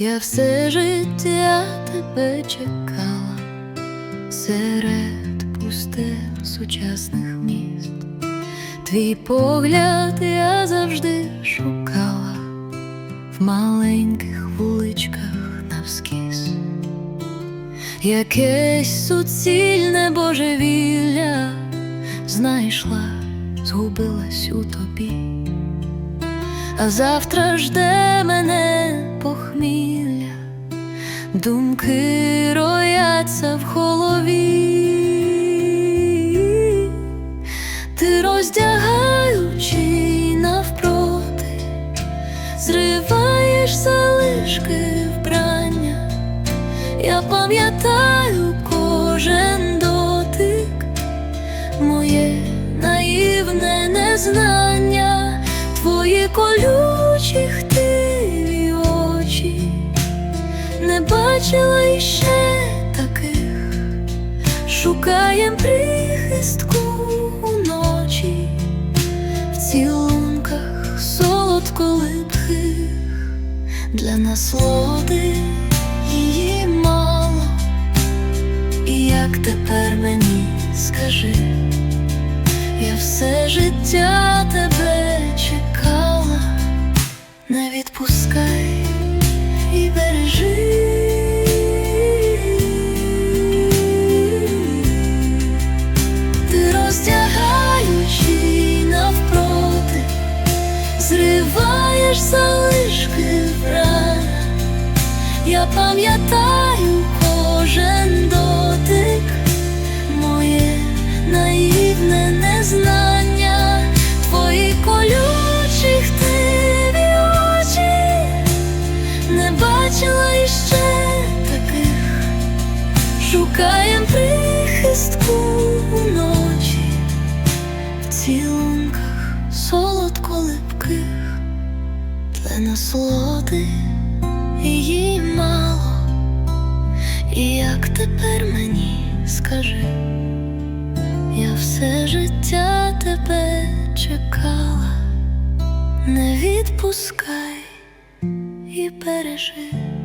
Я все життя тебе чекала серед пустих сучасних міст. Твій погляд я завжди шукала в маленьких вуличках навскіз. Якесь суцільне божевілля знайшла, згубилась у тобі. А завтра жде мене похмілля, думки рояться в голові, ти роздягаючи навпроти, зриваєш залишки вбрання, я пам'ятаю кожен дотик, моє наївне незнання. Твої колючі бачила іще таких, шукаєм прихистку уночі, в цілунках солодко липких для насолоди її мало, і як тепер мені скажи. Я все життя тебе чекала, не відпускай і бережи. Зриваєш залишки врана. Я пам'ятаю кожен дотик. Моє наївне незнання, твої колючі хтиві очі. Не бачила іще таких, шукаєм прихистку уночі, в цілунках солодко липких для насолоди її мало, і як тепер мені скажи. Я все життя тебе чекала, не відпускай і бережи.